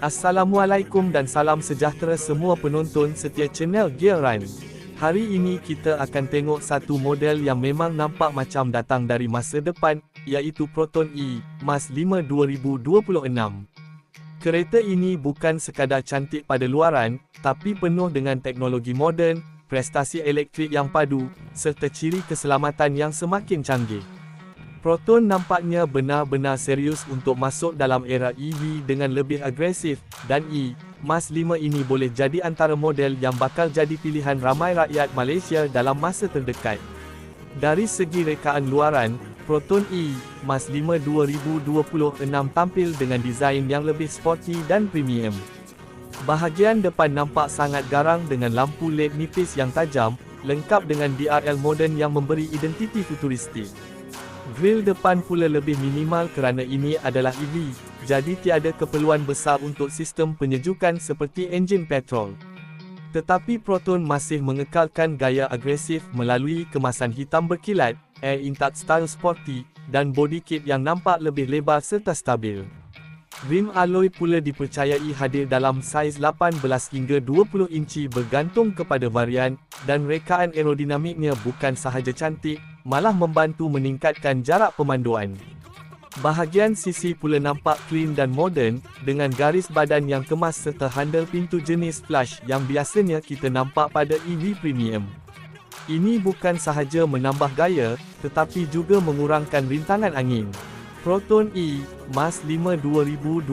Assalamualaikum dan salam sejahtera semua penonton setia channel Gear Run. Hari ini kita akan tengok satu model yang memang nampak macam datang dari masa depan, iaitu Proton E, Mas 5 2026. Kereta ini bukan sekadar cantik pada luaran, tapi penuh dengan teknologi moden, prestasi elektrik yang padu, serta ciri keselamatan yang semakin canggih. Proton nampaknya benar-benar serius untuk masuk dalam era EV dengan lebih agresif, dan E, Mas 5 ini boleh jadi antara model yang bakal jadi pilihan ramai rakyat Malaysia dalam masa terdekat. Dari segi rekaan luaran, Proton E, Mas 5 2026 tampil dengan desain yang lebih sporty dan premium. Bahagian depan nampak sangat garang dengan lampu LED nipis yang tajam, lengkap dengan DRL moden yang memberi identiti futuristik. Grill depan pula lebih minimal kerana ini adalah EV, jadi tiada keperluan besar untuk sistem penyejukan seperti enjin petrol. Tetapi Proton masih mengekalkan gaya agresif melalui kemasan hitam berkilat, air intact style sporty, dan body kit yang nampak lebih lebar serta stabil. Rim alloy pula dipercayai hadir dalam saiz 18 hingga 20 inci bergantung kepada varian, dan rekaan aerodinamiknya bukan sahaja cantik, malah membantu meningkatkan jarak pemanduan. Bahagian sisi pula nampak clean dan moden, dengan garis badan yang kemas serta handle pintu jenis flush yang biasanya kita nampak pada EV premium. Ini bukan sahaja menambah gaya, tetapi juga mengurangkan rintangan angin. Proton E, Mas 5 2026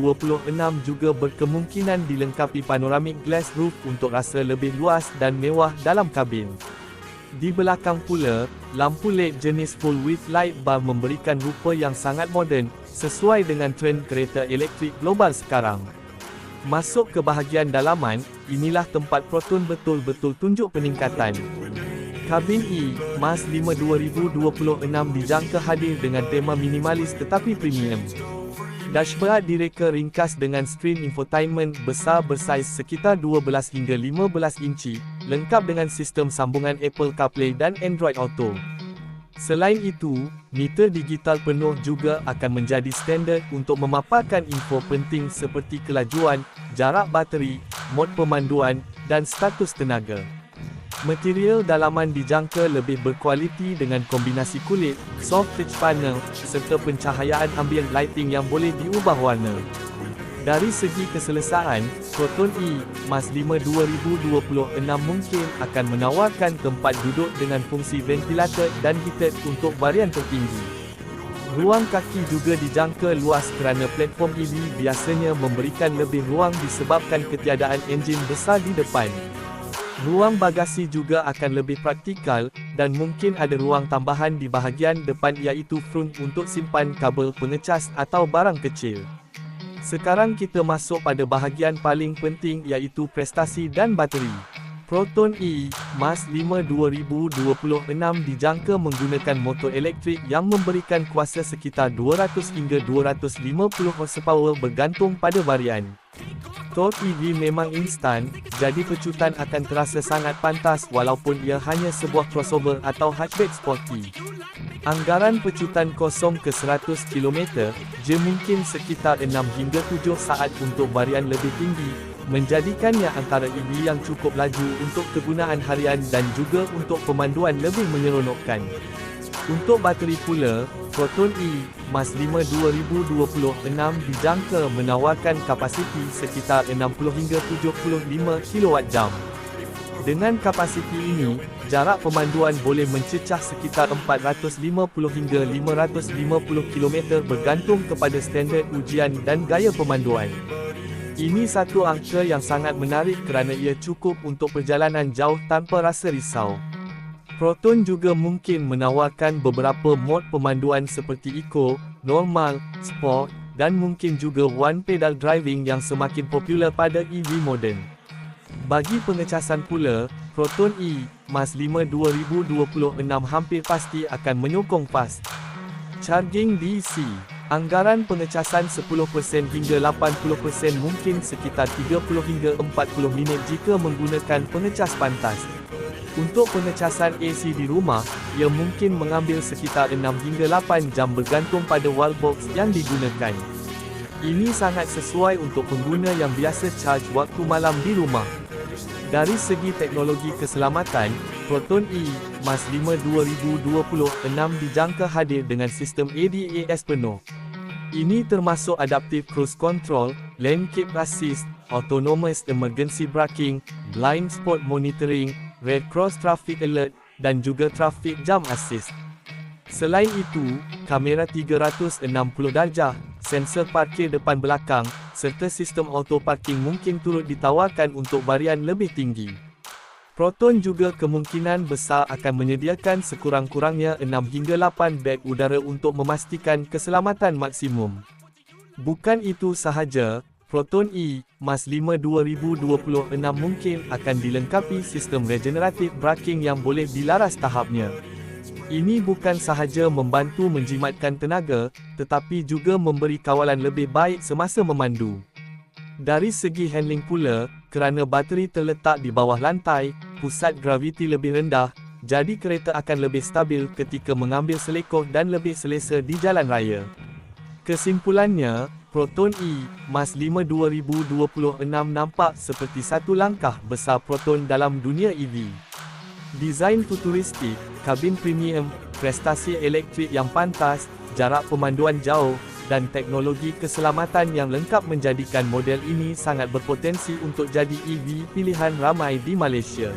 juga berkemungkinan dilengkapi panoramic glass roof untuk rasa lebih luas dan mewah dalam kabin. Di belakang pula, lampu LED jenis full width light bar memberikan rupa yang sangat moden, sesuai dengan trend kereta elektrik global sekarang. Masuk ke bahagian dalaman, inilah tempat Proton betul-betul tunjuk peningkatan. Kabin E, Mas 5 2026 dijangka hadir dengan tema minimalis tetapi premium. Dashboard direka ringkas dengan skrin infotainment besar bersaiz sekitar 12 hingga 15 inci, lengkap dengan sistem sambungan Apple CarPlay dan Android Auto. Selain itu, meter digital penuh juga akan menjadi standard untuk memaparkan info penting seperti kelajuan, jarak bateri, mod pemanduan, dan status tenaga. Material dalaman dijangka lebih berkualiti dengan kombinasi kulit, soft touch panel, serta pencahayaan ambient lighting yang boleh diubah warna. Dari segi keselesaan, Proton E, Mas 5 2026 mungkin akan menawarkan tempat duduk dengan fungsi ventilator dan heated untuk varian tertinggi. Ruang kaki juga dijangka luas kerana platform EV biasanya memberikan lebih ruang disebabkan ketiadaan enjin besar di depan. Ruang bagasi juga akan lebih praktikal, dan mungkin ada ruang tambahan di bahagian depan iaitu front untuk simpan kabel pengecas atau barang kecil. Sekarang kita masuk pada bahagian paling penting iaitu prestasi dan bateri. Proton E, Mas 5 2026 dijangka menggunakan motor elektrik yang memberikan kuasa sekitar 200 hingga 250 horsepower bergantung pada varian. Torque EV memang instan, jadi pecutan akan terasa sangat pantas walaupun ia hanya sebuah crossover atau hatchback sporty. Anggaran pecutan kosong ke 100 km, je mungkin sekitar 6 hingga 7 saat untuk varian lebih tinggi, menjadikannya antara EV yang cukup laju untuk kegunaan harian dan juga untuk pemanduan lebih menyeronokkan. Untuk bateri pula, Proton E, Mas 5 2026 dijangka menawarkan kapasiti sekitar 60 hingga 75 kWh. Dengan kapasiti ini, jarak pemanduan boleh mencecah sekitar 450 hingga 550 km bergantung kepada standard ujian dan gaya pemanduan. Ini satu angka yang sangat menarik kerana ia cukup untuk perjalanan jauh tanpa rasa risau. Proton juga mungkin menawarkan beberapa mod pemanduan seperti Eco, Normal, Sport, dan mungkin juga One Pedal Driving yang semakin popular pada EV moden. Bagi pengecasan pula, Proton E, Mas 5 2026 hampir pasti akan menyokong fast charging DC. Anggaran pengecasan 10% hingga 80% mungkin sekitar 30 hingga 40 minit jika menggunakan pengecas pantas. Untuk pengecasan AC di rumah, ia mungkin mengambil sekitar 6 hingga 8 jam bergantung pada wallbox yang digunakan. Ini sangat sesuai untuk pengguna yang biasa charge waktu malam di rumah. Dari segi teknologi keselamatan, Proton E Mas 5 2026 dijangka hadir dengan sistem ADAS penuh. Ini termasuk Adaptive Cruise Control, Lane Keep Assist, Autonomous Emergency Braking, Blind Spot Monitoring, Red Cross Traffic Alert, dan juga Traffic Jam Assist. Selain itu, kamera 360 darjah, sensor parkir depan belakang, serta sistem auto parking mungkin turut ditawarkan untuk varian lebih tinggi. Proton juga kemungkinan besar akan menyediakan sekurang-kurangnya 6 hingga 8 beg udara untuk memastikan keselamatan maksimum. Bukan itu sahaja, Proton E Mas 5 2026 mungkin akan dilengkapi sistem regeneratif braking yang boleh dilaras tahapnya. Ini bukan sahaja membantu menjimatkan tenaga, tetapi juga memberi kawalan lebih baik semasa memandu. Dari segi handling pula, kerana bateri terletak di bawah lantai, pusat graviti lebih rendah, jadi kereta akan lebih stabil ketika mengambil selekoh dan lebih selesa di jalan raya. Kesimpulannya, Proton E Mas 5 2026 nampak seperti satu langkah besar Proton dalam dunia EV. Desain futuristik, kabin premium, prestasi elektrik yang pantas, jarak pemanduan jauh, dan teknologi keselamatan yang lengkap menjadikan model ini sangat berpotensi untuk jadi EV pilihan ramai di Malaysia.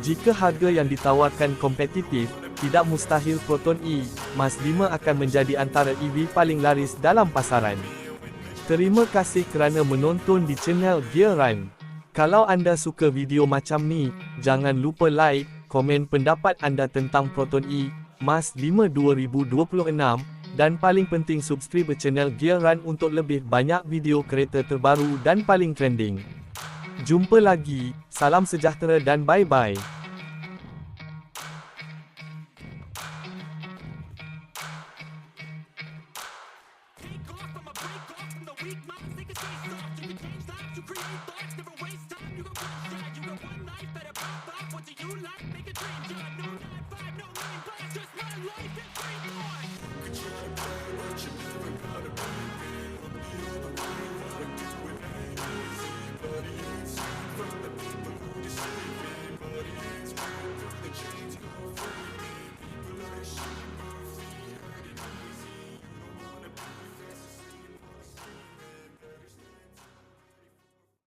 Jika harga yang ditawarkan kompetitif, tidak mustahil Proton E Mas 5 akan menjadi antara EV paling laris dalam pasaran. Terima kasih kerana menonton di channel Gear Rhyme. Kalau anda suka video macam ni, jangan lupa like, komen pendapat anda tentang Proton E, Mas 5 2026 dan paling penting subscribe channel Gear Run untuk lebih banyak video kereta terbaru dan paling trending. Jumpa lagi, salam sejahtera dan bye-bye. Never waste time. You got one shot, you got one life, better pop off. What do you like? Make a dream job. No 9-5, no 9 bars, just my life and three thoughts. What you never gotta be. You're the who wanna do it.